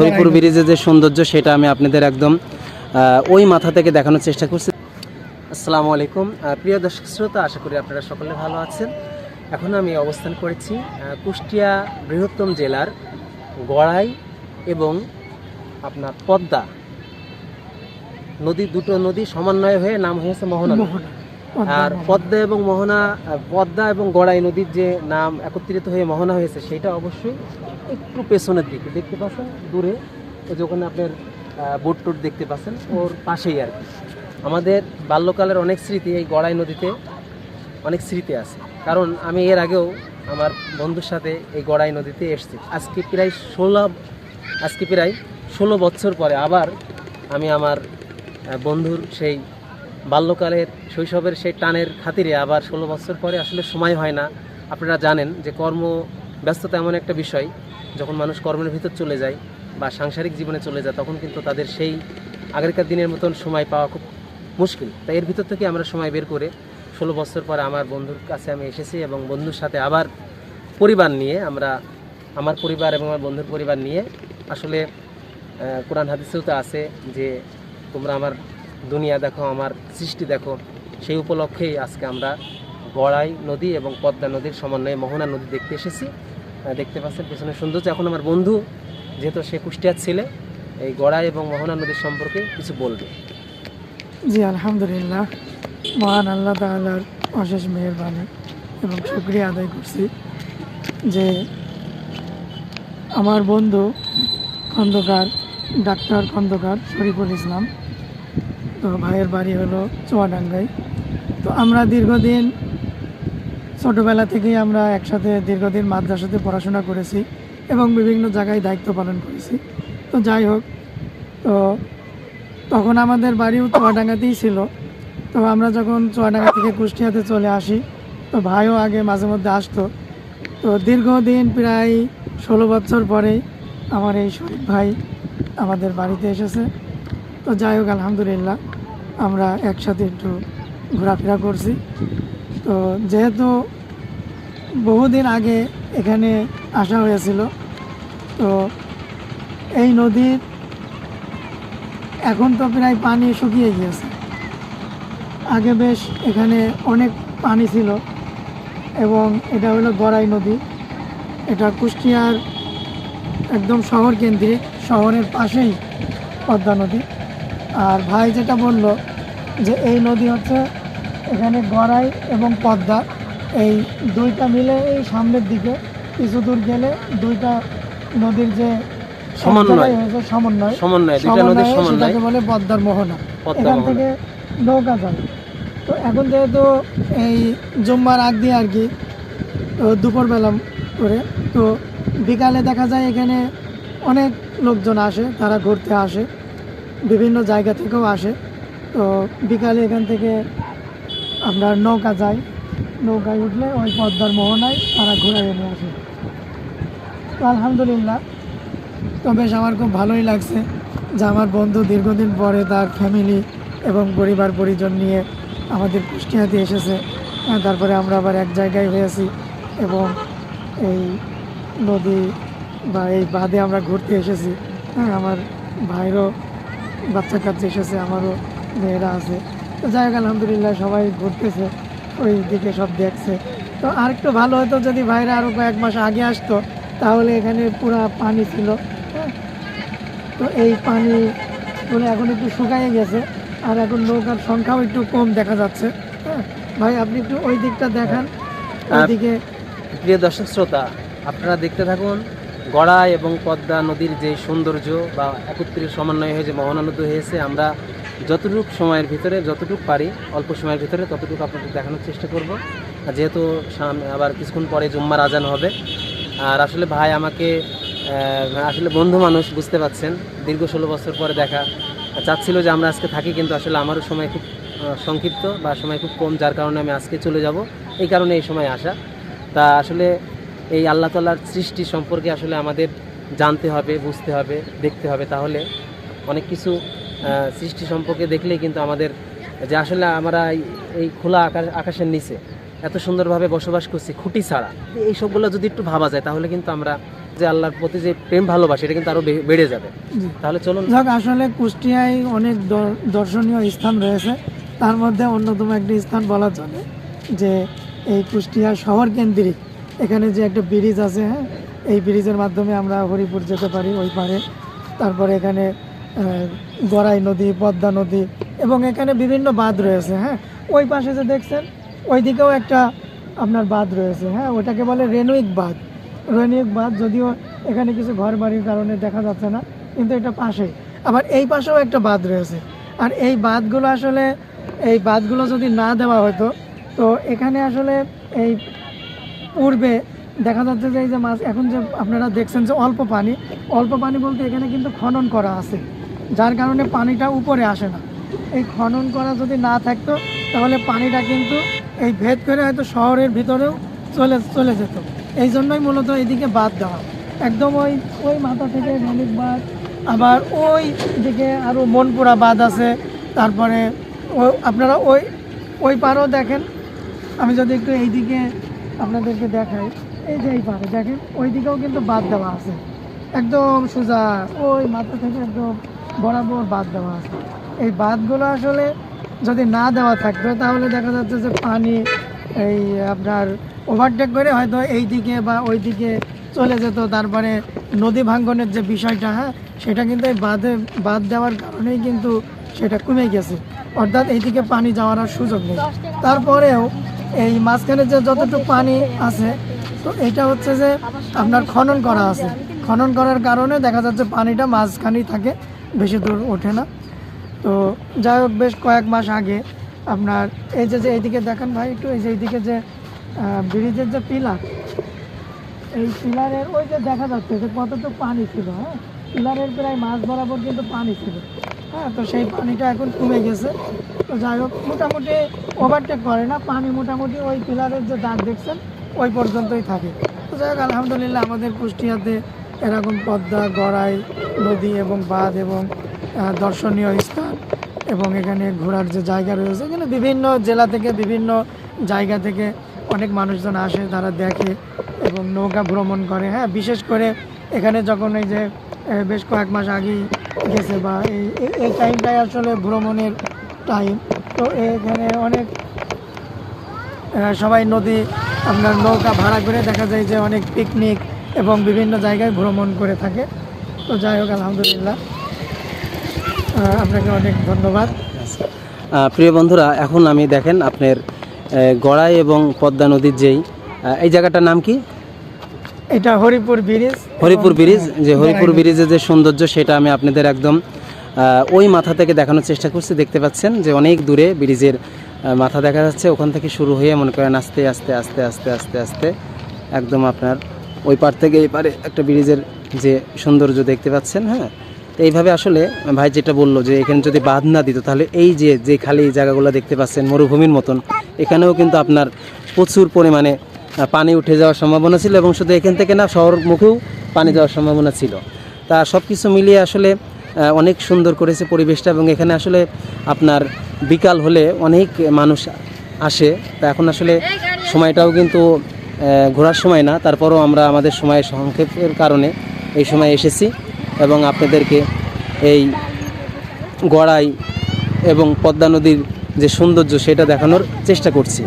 হরিপুর ব্রিজের যে সৌন্দর্য, সেটা আমি আপনাদের একদম ওই মাথা থেকে দেখানোর চেষ্টা করছি। আসসালামু আলাইকুম। প্রিয় দর্শক শ্রোতা, আশা করি আপনারা সকলে ভালো আছেন। এখন আমি অবস্থান করেছি কুষ্টিয়া বৃহত্তম জেলার গড়াই এবং আপনার পদ্মা নদী, দুটো নদী সমন্বয় হয়ে নাম হয়েছে মোহনা। আর পদ্মা এবং মোহনা পদ্মা এবং গড়াই নদীর যে নাম একত্রিত হয়ে মোহনা হয়েছে সেটা অবশ্যই একটু পেছনের দিকে দেখতে পাচ্ছেন দূরে। ওই যে ওখানে আপনার বোট টোট দেখতে পাচ্ছেন ওর পাশেই আর কি। আমাদের বাল্যকালের অনেক স্মৃতি এই গড়াই নদীতে অনেক স্মৃতি আছে। কারণ আমি এর আগেও আমার বন্ধুর সাথে এই গড়াই নদীতে এসেছি। আজকে প্রায় ষোলো আজকে প্রায় ষোলো বছর পরে আবার আমি আমার বন্ধুর সেই বাল্যকালের শৈশবের সেই টানের খাতিরে আবার ষোলো বছর পরে আসলে সময় হয় না। আপনারা জানেন যে কর্ম ব্যস্ততা এমন একটা বিষয়, যখন মানুষ কর্মের ভিতর চলে যায় বা সাংসারিক জীবনে চলে যায়, তখন কিন্তু তাদের সেই আগেরকার দিনের মতন সময় পাওয়া খুব মুশকিল। তাই এর ভিতর থেকে আমরা সময় বের করে ষোলো বছর পরে আমার বন্ধুর কাছে আমি এসেছি এবং বন্ধুর সাথে আবার পরিবার নিয়ে আমরা, আমার পরিবার এবং আমার বন্ধুর পরিবার নিয়ে আসলে কোরআন হাদিসেও তো আছে যে তোমরা আমার দুনিয়া দেখো, আমার সৃষ্টি দেখো, সেই উপলক্ষেই আজকে আমরা গড়াই নদী এবং পদ্মা নদীর সমন্বয়ে মোহনা নদী দেখতে এসেছি। দেখতে পাচ্ছেন, পেছনে সৌন্দর্য। এখন আমার বন্ধু, যেহেতু সে কুষ্টিয়ার ছেলে, এই গড়াই এবং মোহনা নদীর সম্পর্কে কিছু বলবে। জি, আলহামদুলিল্লাহ। মহান আল্লাহ তাআলার অশেষ মেহরবানি এবং শুক্রিয়া আদায় করছি যে আমার বন্ধু খন্দকার, ডাক্তার খন্দকার শরীফুল ইসলাম। তো ভাইয়ের বাড়ি হলো চুয়াডাঙ্গাই তো আমরা দীর্ঘদিন ছোটোবেলা থেকেই আমরা একসাথে দীর্ঘদিন মাদ্রাসাতে পড়াশোনা করেছি এবং বিভিন্ন জায়গায় দায়িত্ব পালন করেছি। তো যাই হোক, তো তখন আমাদের বাড়িও চুয়াডাঙ্গাতেই ছিল। তো আমরা যখন চুয়াডাঙ্গা থেকে কুষ্টিয়াতে চলে আসি, তো ভাইও আগে মাঝে মধ্যে আসতো। তো দীর্ঘদিন প্রায় ষোলো বছর পরেই আমার এই শরীফ ভাই আমাদের বাড়িতে এসেছে। তো যাই হোক, আলহামদুলিল্লাহ, আমরা একসাথে একটু ঘোরাফেরা করছি। তো যেহেতু বহুদিন আগে এখানে আসা হয়েছিল, তো এই নদীর এখন তো প্রায় পানি শুকিয়ে গিয়েছে। আগে বেশ এখানে অনেক পানি ছিল এবং এটা হলো গড়াই নদী। এটা কুষ্টিয়ার একদম শহর কেন্দ্রিক শহরের পাশেই পদ্মা নদী। আর ভাই যেটা বলল যে এই নদী হচ্ছে এখানে গড়াই এবং পদ্মা। এই দুইটা মিলে এই সামনের দিকে কিছু দূর গেলে দুইটা নদীর যে সমন্বয়। সমন্বয়। সমন্বয় দুইটা নদীর সমন্বয় বলে পদ্মার মোহনা। এখান থেকে নৌকা যায়। তো এখন যেহেতু এই জুম্মার আগ দিয়ে আর কি দুপুরবেলা করে তো বিকালে দেখা যায় এখানে অনেক লোকজন আসে তারা ঘুরতে আসে। বিভিন্ন জায়গা থেকেও আসে। তো বিকালে এখান থেকে আপনার নৌকা যায় নৌকায় উঠলে ওই পদ্মার মোহনায় তারা ঘুরে এনে আসে। তো আলহামদুলিল্লাহ। তো বেশ আমার খুব ভালোই লাগছে যে আমার বন্ধু দীর্ঘদিন পরে তার ফ্যামিলি এবং পরিবার পরিজন নিয়ে আমাদের কুষ্টিয়াতে এসেছে। তারপরে আমরা আবার এক জায়গায় হয়েছি এবং এই নদী বা এই বাঁধে আমরা ঘুরতে এসেছি। হ্যাঁ আমার ভাইরও বাচ্চা কাচ্চা এসেছে আমারও মেয়েরা আছে। তো যাই হোক আলহামদুলিল্লাহ সবাই ঘুরতেছে ওই দিকে সব দেখছে। তো আরেকটু ভালো হতো যদি ভাইরা আরও কয়েক মাস আগে আসতো তাহলে এখানে পুরা পানি ছিল হ্যাঁ। তো এই পানি মানে এখন একটু শুকাইয়ে গেছে আর এখন নৌকার সংখ্যাও একটু কম দেখা যাচ্ছে হ্যাঁ? ভাই আপনি একটু ওই দিকটা দেখান ওইদিকে। প্রিয় দর্শক শ্রোতা আপনারা দেখতে থাকুন গড়াই এবং পদ্মা নদীর যে সৌন্দর্য বা একত্রিত সমন্বয় হয়ে যে মোহনা নদী হয়েছে, আমরা যতটুকু সময়ের ভিতরে যতটুকু পারি, অল্প সময়ের ভিতরে ততটুকু আপনাদের দেখানোর চেষ্টা করব। যেহেতু আবার কিছুক্ষণ পরে জুম্মার আজান হবে, আর আসলে ভাই আমাকে আসলে বন্ধু মানুষ, বুঝতে পাচ্ছেন, দীর্ঘ ষোলো বছর পরে দেখা। চাচ্ছিল যে আমরা আজকে থাকি, কিন্তু আসলে আমারও সময় খুব সংক্ষিপ্ত বা সময় খুব কম, যার কারণে আমি আজকে চলে যাব। এই কারণে এই সময় আসা। তা আসলে এই আল্লাহ তাল্লার সৃষ্টি সম্পর্কে আসলে আমাদের জানতে হবে বুঝতে হবে দেখতে হবে। তাহলে অনেক কিছু সৃষ্টি সম্পর্কে দেখলেই কিন্তু আমাদের যে আসলে আমরা এই- খোলা আকাশ আকাশের নিচে এত সুন্দরভাবে বসবাস করছি খুঁটি ছাড়া। এই সবগুলো যদি একটু ভাবা যায় তাহলে কিন্তু আমরা যে আল্লাহর প্রতি যে প্রেম ভালোবাসা এটা কিন্তু আরও বে- বেড়ে যাবে। তাহলে চলুন। যাক আসলে কুষ্টিয়ায় অনেক দ- দর্শনীয় স্থান রয়েছে। তার মধ্যে অন্যতম একটি স্থান বলা চলে যে এই কুষ্টিয়া শহর কেন্দ্রিক। এখানে যে একটা ব্রিজ আছে হ্যাঁ এই ব্রিজের মাধ্যমে আমরা হরিপুর যেতে পারি ওই পারে। তারপরে এখানে গড়াই নদী, পদ্মা নদী এবং এখানে বিভিন্ন বাঁধ রয়েছে হ্যাঁ। ওই পাশে যে দেখছেন ওই দিকেও একটা আপনার বাঁধ রয়েছে হ্যাঁ ওটাকে বলে রেনুইক বাঁধ। রেনুইক বাঁধ যদিও এখানে কিছু ঘর বাড়ির কারণে দেখা যাচ্ছে না, কিন্তু এটা পাশেই আবার এই পাশেও একটা বাঁধ রয়েছে। আর এই বাঁধগুলো আসলে, এই বাঁধগুলো যদি না দেওয়া হতো, তো এখানে আসলে এই পূর্বে দেখা যাচ্ছে যে এই যে মাছ, এখন যে আপনারা দেখছেন যে অল্প পানি অল্প পানি বলতে এখানে কিন্তু খনন করা আছে, যার কারণে পানিটা উপরে আসে না। এই খনন করা যদি না থাকতো, তাহলে পানিটা কিন্তু এই ভেদ করে হয়তো শহরের ভিতরেও চলে চলে যেত। এই জন্যই মূলত এদিকে বাদ দেওয়া। একদম ওই ওই মাথা থেকে ধনিক বাঁধ, আবার ওই দিকে আরও মনপুরা বাদ আছে, তারপরে আপনারা ওই ওই পারও দেখেন। আমি যদি একটু এইদিকে আপনাদেরকে দেখাই। এই যে এই পারে, দেখেন ওই দিকেও কিন্তু বাদ দেওয়া আছে। একদম সোজা, ওই মাথা থেকে একদম বরাবর বাদ দেওয়া আছে। এই বাঁধগুলো আসলে যদি না দেওয়া থাকতো, তাহলে দেখা যাচ্ছে যে পানি এই আপনার ওভারটেক করে হয়তো এই দিকে বা ওই দিকে চলে যেত। তারপরে নদী ভাঙ্গনের যে বিষয়টা হ্যাঁ সেটা কিন্তু এই বাঁধে বাদ দেওয়ার কারণেই কিন্তু সেটা কমে গেছে। অর্থাৎ এইদিকে পানি যাওয়ার সুযোগ নেই। তারপরেও এই মাঝখানে যে যতটুকু পানি আছে, তো এটা হচ্ছে যে আপনার খনন করা আছে। খনন করার কারণে দেখা যাচ্ছে পানিটা মাঝখানেই থাকে, বেশি দূর ওঠে না। তো যাই হোক, বেশ কয়েক মাস আগে আপনার এই যে যে এইদিকে দেখেন ভাই, একটু এই যে এইদিকে যে ব্রিজের যে পিলার, এই পিলারের ওই যে দেখা যাচ্ছে যে কতটুকু পানি ছিল হ্যাঁ? পিলারের প্রায় মাছ বরাবর কিন্তু পানি ছিল। হ্যাঁ তো সেই পানিটা এখন কমে গেছে। তো যাই হোক, মোটামুটি ওভারটেক করে না, পানি মোটামুটি ওই পিলারের যে দাগ দেখছেন, ওই পর্যন্তই থাকে। তো যাই হোক, আলহামদুলিল্লাহ আমাদের কুষ্টিয়াতে এরকম পদ্মা, গড়াই, নদী এবং বাঁধ এবং দর্শনীয় স্থান এবং এখানে ঘোরার যে জায়গা রয়েছে, এখানে বিভিন্ন জেলা থেকে, বিভিন্ন জায়গা থেকে অনেক মানুষজন আসে, তারা দেখে এবং নৌকা ভ্রমণ করে। হ্যাঁ বিশেষ করে এখানে যখন এই যে বেশ কয়েক মাস আগেই গেছে বা এই এই- টাইমটাই আসলে ভ্রমণের টাইম তো এখানে অনেক সবাই নদী, আপনার নৌকা ভাড়া করে দেখা যায় যে অনেক পিকনিক এবং বিভিন্ন জায়গায় ভ্রমণ করে থাকে। তো যাই হোক, আলহামদুলিল্লাহ। আপনাকে অনেক ধন্যবাদ। প্রিয় বন্ধুরা, এখন আমি দেখেন আপনার গড়াই এবং পদ্মা নদীর যেই এই জায়গাটার নাম কি? এটা হরিপুর ব্রিজ। হরিপুর ব্রিজ যে হরিপুর ব্রিজের যে সৌন্দর্য সেটা আমি আপনাদের একদম ওই মাথা থেকে দেখানোর চেষ্টা করছি। দেখতে পাচ্ছেন যে অনেক দূরে ব্রিজের মাথা দেখা যাচ্ছে। ওখান থেকে শুরু হয়ে মনে করেন আস্তে আস্তে আস্তে আস্তে আস্তে আস্তে একদম আপনার ওই পার থেকে এই পারে একটা ব্রিজের যে সৌন্দর্য দেখতে পাচ্ছেন হ্যাঁ? তো এইভাবে আসলে ভাই যেটা বলল যে এখানে যদি বাঁধ না দিত তাহলে এই যে যে খালি জায়গাগুলো দেখতে পাচ্ছেন মরুভূমির মতন এখানেও কিন্তু আপনার প্রচুর পরিমাণে পানি উঠে যাওয়ার সম্ভাবনা ছিল এবং শুধু এখান থেকে না শহর মুখেও পানি যাওয়ার সম্ভাবনা ছিল। তা সব কিছু মিলিয়ে আসলে অনেক সুন্দর করেছে পরিবেশটা এবং এখানে আসলে আপনার বিকাল হলে অনেক মানুষ আসে। তা এখন আসলে সময়টাও কিন্তু ঘোরার সময় না, তারপরও আমরা আমাদের সময় সংক্ষেপের কারণে এই সময় এসেছি এবং আপনাদেরকে এই গড়াই এবং পদ্মা নদীর যে সৌন্দর্য, সেটা দেখানোর চেষ্টা করছি।